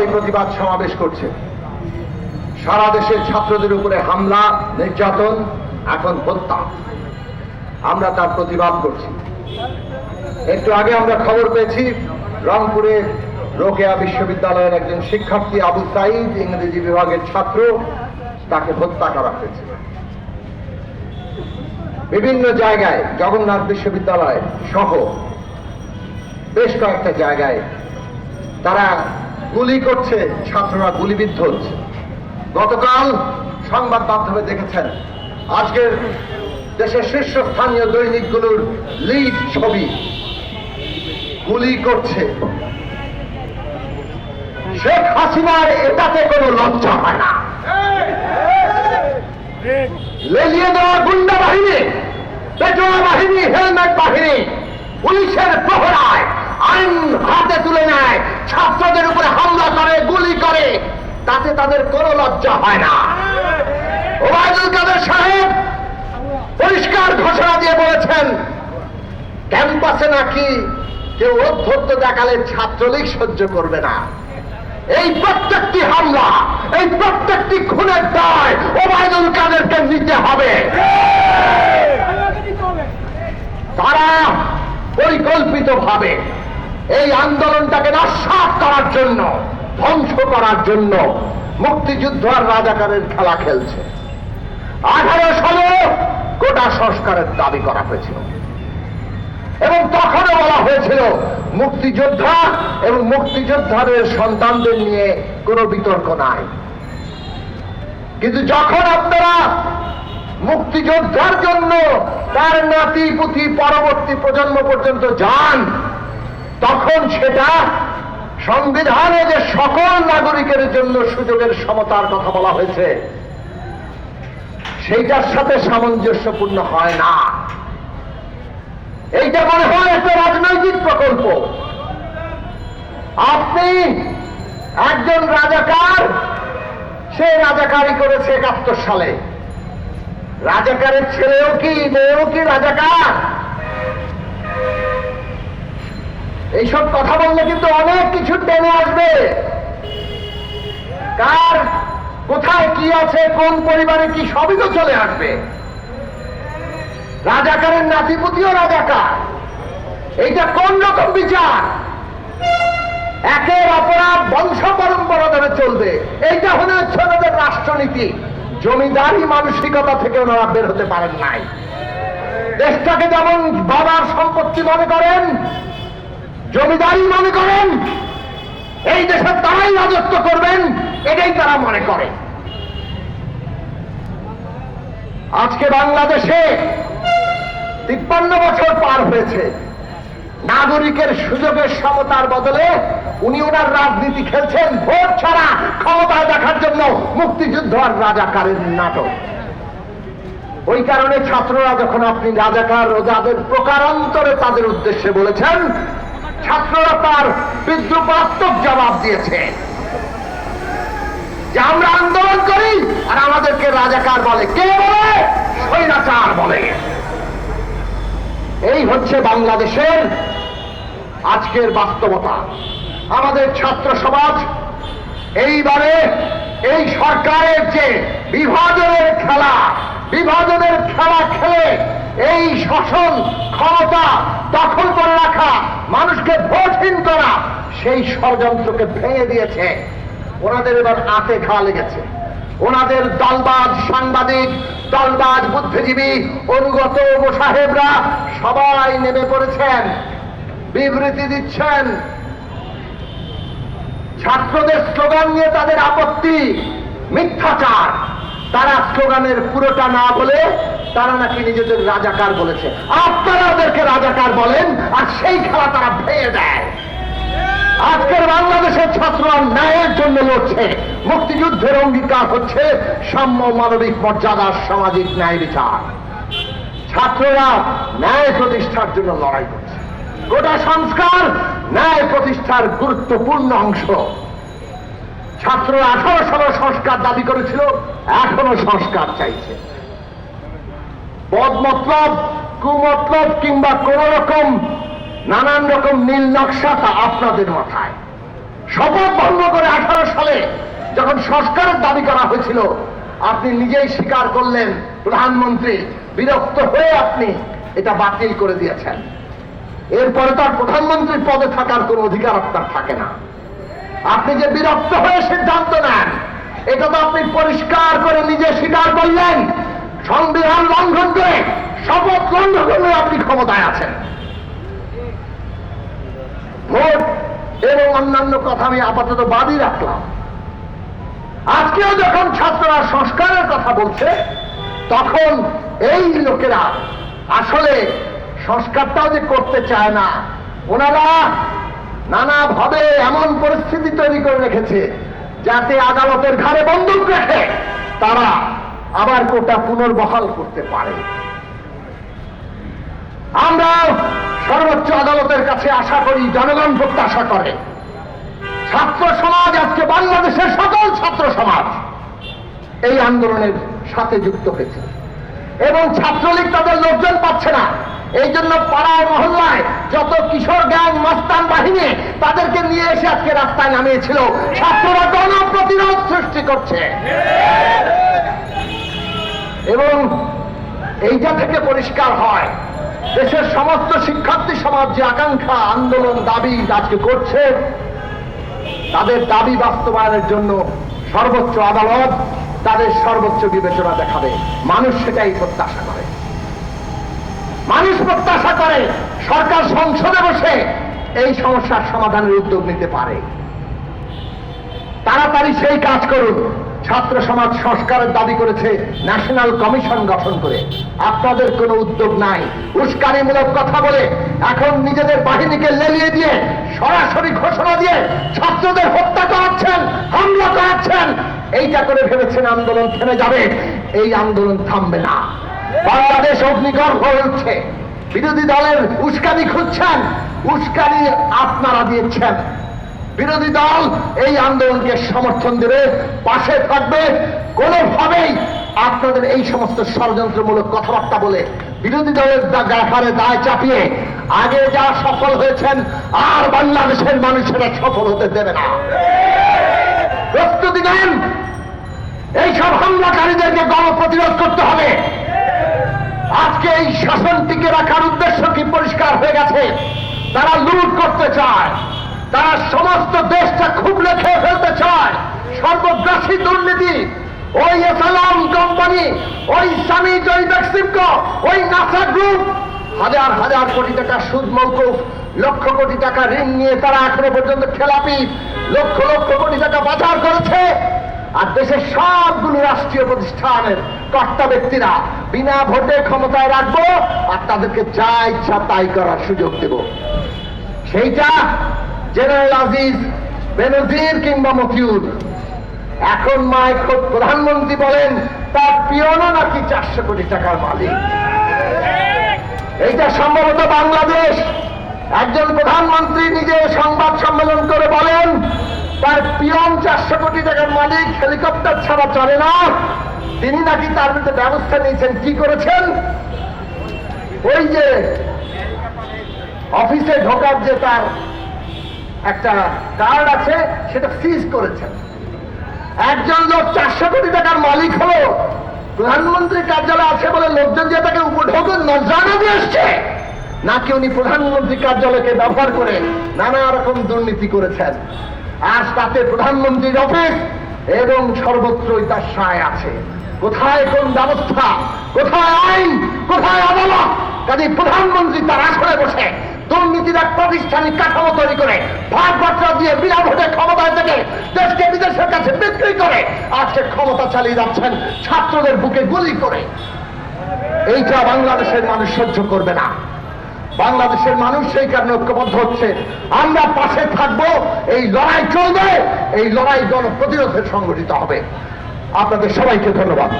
এই প্রতিবাদ সমাবেশ করছে। সারা দেশের ছাত্রদের উপরে হামলা, নির্যাতন, এখন হত্যা। আমরা তার প্রতিবাদ করছি। একটু আগে আমরা খবর পেয়েছি, রংপুরে রোকেয়া বিশ্ববিদ্যালয়ের একজন শিক্ষার্থী আবু সাইদ ইংরেজি বিভাগের ছাত্র, তাকে হত্যা করা হয়েছে। বিভিন্ন জায়গায় জগন্নাথ বিশ্ববিদ্যালয় সহ বেশ কয়েকটা জায়গায় তারা গুলি করছে ছাত্ররা, গুলিবিদ্ধ হচ্ছে। গতকাল সংবাদ মাধ্যমে দেখেছেন, আজকের দেশের শীর্ষস্থানীয় দৈনিকগুলোর লিড ছবি। গুলি করছে। শেখ হাসিনার এটাতে কোনো লজ্জা হয় না। লেলিয়ে দেওয়া গুন্ডা বাহিনী পেটোয়া বাহিনী, হেলমেট বাহিনী, পুলিশের প্রহরায়। আইন হাতে তুলে নেয়। ছাত্রদের উপরে হামলা করে গুলি করে। তাতে তাদের কোনো লজ্জা হয় না। ওবায়দুল কাদের সাহেব পরিষ্কার ঘোষণা দিয়ে বলেছেন ক্যাম্পাসে নাকি কেউ অধ্যত্ত দেখালে ছাত্রলীগ সহ্য করবে না। এই প্রত্যেকটি হামলা এই প্রত্যেকটি খুনের দায় ওবায়দুল কাদেরকে নিতে হবে। তারা পরিকল্পিত ভাবে এই আন্দোলনটাকে নস্বাত করার জন্য, ধ্বংস করার জন্য মুক্তিযুদ্ধ আর রাজাকারের খেলা খেলছে। আঠারো সালে গোটা সংস্কারের দাবি করা হয়েছিল। এবং তখনও বলা হয়েছিল, মুক্তিযোদ্ধা এবং মুক্তিযোদ্ধাদের সন্তানদের নিয়ে কোনো বিতর্ক নাই। কিন্তু যখন আপনারা মুক্তিযোদ্ধার জন্য তার নাতি পুঁথি পরবর্তী প্রজন্ম পর্যন্ত যান তখন সেটা সংবিধানে যে সকল নাগরিকের জন্য সুযোগের সমতার কথা বলা হয়েছে, সেইটার সাথে সামঞ্জস্যপূর্ণ হয় না। এইটা মনে হয় একটা রাজনৈতিক প্রকল্প। আপনি একজন রাজাকার, সে রাজাকারি করেছে একাত্তর সালে। রাজাকারের ছেলেও কি, মেয়েও কি রাজাকার? এইসব কথা বললে কিন্তু অনেক কিছু টেনে আসবে। কার, কোথায় কি আছে, কোন পরিবারে কি, সবই তো চলে আসবে। রাজাকারের নাতিপুতিও রাজাকার। এইটা কোন রকম বিচার? একের অপরাধ বংশ পরম্পরা ধরে চলবে। এইটা হলে হচ্ছে ওনাদের রাষ্ট্রনীতি। জমিদারি মানসিকতা থেকে ওনারা বের হতে পারেন নাই। দেশটাকে যেমন বাবার সম্পত্তি মনে করেন জমিদারি মনে করেন, এই দেশে তারাই রাজত্ব করবেন, এটাই তারা মনে করে। আজকে বাংলাদেশে তিপ্পান্ন বছর পার হয়েছে। নাগরিকের সুযোগের সমতার বদলে উনি ওনার রাজনীতি খেলছেন, ভোট ছাড়া ক্ষমতায় দেখার জন্য মুক্তিযুদ্ধ আর রাজাকারের নাটক। ওই কারণে ছাত্ররা যখন আপনি রাজাকার ও যাদের প্রকারান্তরে তাদের উদ্দেশ্যে বলেছেন ছাত্ররা তার বিদ্রুপাত্মক জবাব দিয়েছে যে আমরা আন্দোলন করি আর আমাদেরকে রাজাকার বলে। কে বলে? স্বৈরাচার বলে। এই হচ্ছে বাংলাদেশের আজকের বাস্তবতা। আমাদের ছাত্র সমাজ এইবারে এই সরকারের যে বিভাজনের খেলা বিভাজনের খেলা খেলে এই শাসন ক্ষমতা দখল করে রাখা মানুষকে ভোটহীন করা সেই ষড়যন্ত্রকে ভেঙে দিয়েছে। ওনাদের এবার আতে খাওয়া লেগেছে। ওনাদের দলবাজ সাংবাদিক, দলবাজ বুদ্ধিজীবী, অনুগত সাহেবরা সবাই নেমে পড়েছেন। বিবৃতি দিচ্ছেন। ছাত্রদের স্লোগান নিয়ে তাদের আপত্তি, মিথ্যাচার। তারা স্লোগানের পুরোটা না বলে তারা নাকি নিজেদের রাজাকার বলেছে। আপনারা ওদেরকে রাজাকার বলেন, আর সেই খেলা তারা ভেঙে দেয়। আজকের বাংলাদেশের ছাত্ররা ন্যায়ের জন্য লড়ছে, মুক্তিযুদ্ধের অঙ্গীকার হচ্ছে সাম্য মানবিক মর্যাদা, সামাজিক ন্যায় বিচার। ছাত্ররা ন্যায় প্রতিষ্ঠার জন্য লড়াই করছে। গোটা সংস্কার ন্যায় প্রতিষ্ঠার গুরুত্বপূর্ণ অংশ। ছাত্ররা আঠারো সালে সংস্কার দাবি করেছিল, এখনও সংস্কার চাইছে। পদ মতলব, কুমতলব কিংবা কোন রকম নানান রকম নীল নকশা তা আপনাদের মাথায়। শপথ ভঙ্গ করে আঠারো সালে যখন সংস্কারের দাবি করা হয়েছিল, আপনি নিজেই স্বীকার করলেন, প্রধানমন্ত্রী, বিরক্ত হয়ে আপনি এটা বাতিল করে দিয়েছেন। এরপরে তার প্রধানমন্ত্রীর পদে থাকার কোনো অধিকার আপনার থাকে না। আপনি যে বিরক্ত হয়ে সিদ্ধান্ত নেন, এটা তো আপনি পরিষ্কার করে নিজে স্বীকার করলেন। সংবিধান লঙ্ঘন করে, শপথ লঙ্ঘন করে আপনি ক্ষমতায় আছেন ভোট এবং অন্যান্য কথা আমি আপাতত বাদই রাখলাম। আজকেও যখন ছাত্ররা সংস্কারের কথা বলছে, তখন এই লোকেরা আসলে সংস্কারটাও যে করতে চায় না, ওনারা নানাভাবে এমন পরিস্থিতি তৈরি করে রেখেছে যাতে আদালতের ঘাড়ে বন্দুক রেখে তারা আবার কোটা পুনর্বহাল করতে পারে। আমরা সর্বোচ্চ আদালতের কাছে আশা করি জনগণ প্রত্যাশা করে। ছাত্র সমাজ আজকে বাংলাদেশের সকল ছাত্র সমাজ এই আন্দোলনের সাথে যুক্ত হয়েছে। এবং ছাত্রলীগ তাদের লোকজন পাচ্ছে না। এই জন্য পাড়ায়, মহল্লায় যত কিশোর গ্যাং, মস্তান বাহিনী তাদেরকে নিয়ে এসে আজকে রাস্তায় নামিয়েছিল। ছাত্ররা গণ প্রতিরোধ সৃষ্টি করছে। এবং এইটা থেকে পরিষ্কার হয় দেশের সমস্ত শিক্ষার্থী সমাজ যে আকাঙ্ক্ষা, আন্দোলন, দাবি আজকে করছে, তাদের দাবি বাস্তবায়নের জন্য সর্বোচ্চ আদালত তাদের সর্বোচ্চ বিবেচনা দেখাবে। মানুষ সেটাই প্রত্যাশা করে। মানুষ প্রত্যাশা করে সরকার সংসদে বসে এই সমস্যার সমাধানের উদ্যোগ নিতে পারে। তাড়াতাড়ি সেই কাজ করুন। ছাত্র সমাজ সংস্কারের দাবি করেছে ন্যাশনাল কমিশন গঠন করে। আপনাদের কোনো উদ্যোগ নাই। উস্কানিমূলক কথা বলে এখন নিজেদের বাহিনীকে লেলিয়ে দিয়ে সরাসরি ঘোষণা দিয়ে ছাত্রদের হত্যা করাচ্ছেন, হামলা করাচ্ছেন। এইটা করে ভেবেছেন আন্দোলন থেমে যাবে। এই আন্দোলন থামবে না। বাংলাদেশ অগ্নিগর্ভ হচ্ছে। বিরোধী দলের উস্কানি খুঁজছেন। উস্কানি আপনারা দিয়েছেন। বিরোধী দল এই আন্দোলনকে সমর্থন দেবে, পাশে থাকবে। কোনোভাবেই আপনাদের এই সমস্ত ষড়যন্ত্রমূলক কথাবার্তা বলে বিরোধী দলের গায়ে দায় চাপিয়ে আগে যা সফল হয়েছেন, আর বাংলাদেশের মানুষেরা সফল হতে দেবে না। প্রস্তুতি নেন। এইসব হামলাকারীদেরকে গণপ্রতিরোধ করতে হবে। আজকে এই শাসন টিকে রাখার উদ্দেশ্য কি পরিষ্কার হয়ে গেছে? তারা লুট করতে চায়। তারা সমস্ত দেশটা খুবলে খেয়ে ফেলতে চায়। সর্বগ্রাসী দুর্নীতি, ওই এসালাম কোম্পানি, ওই স্বামী ওই মেক্সিমকো, ওই নাসা গ্রুপ। হাজার হাজার কোটি টাকা সুদ মৌকুফ, লক্ষ কোটি টাকা ঋণ নিয়ে তারা এখনও পর্যন্ত খেলাপি লক্ষ লক্ষ কোটি টাকা বাজার করেছে। আর দেশের সবগুলো রাষ্ট্রীয় প্রতিষ্ঠানের কর্তা ব্যক্তিরা বিনা ভোটে ক্ষমতায় রাখব আর তাদেরকে যা ইচ্ছা তাই করার সুযোগ দেব। সেইটা জেনারেল আজিজ বেনজির কিংবা মতিউর এখন মায় খোদ প্রধানমন্ত্রী বলেন, তার পিয়নও নাকি চারশো কোটি টাকার মালিক। এইটা সম্ভবত বাংলাদেশ। একজন প্রধানমন্ত্রী নিজে সংবাদ সম্মেলন করে বলেন, তার পিয়ন চারশো কোটি টাকার মালিক হেলিকপ্টার ছাড়া চলে না। তিনি নাকি তার বিরুদ্ধে ব্যবস্থা নিয়েছেন, কি করেছেন? ওই যে অফিসে ঢোকার যে তার একটা কার্ড আছে, সেটা সিজ করেছেন একজন লোক চারশো কোটি টাকার মালিক হলো। প্রধানমন্ত্রীর কার্যালয় আছে বলে লোকজন যে তাকে উপঢৌকন নজরানা দিয়ে এসছে, নাকি উনি প্রধানমন্ত্রী কার্যালয়কে ব্যবহার করে নানা রকম দুর্নীতি করেছেন। আর তাতে প্রধানমন্ত্রীর অফিস এবং সর্বত্রই তার সায় আছে। কোথায় কোন ব্যবস্থা, কোথায় আইন, কোথায় আদালত? কাজে প্রধানমন্ত্রী তার আসরে বসে। দুর্নীতির এক প্রাতিষ্ঠানিক কাঠামো তৈরি করে ভাগবাট্টা দিয়ে বিনা ভোটে ক্ষমতায় থেকে দেশকে বিদেশের কাছে বিক্রি করে। আজকে ক্ষমতা চালিয়ে যাচ্ছেন ছাত্রদের বুকে গুলি করে। এইটা বাংলাদেশের মানুষ সহ্য করবে না। বাংলাদেশের মানুষ সেই কারণে ঐক্যবদ্ধ হচ্ছে। আমরা পাশে থাকব, এই লড়াই চলবে, এই লড়াই গণপ্রতিরোধে সংগঠিত হবে। আপনাদের সবাইকে ধন্যবাদ।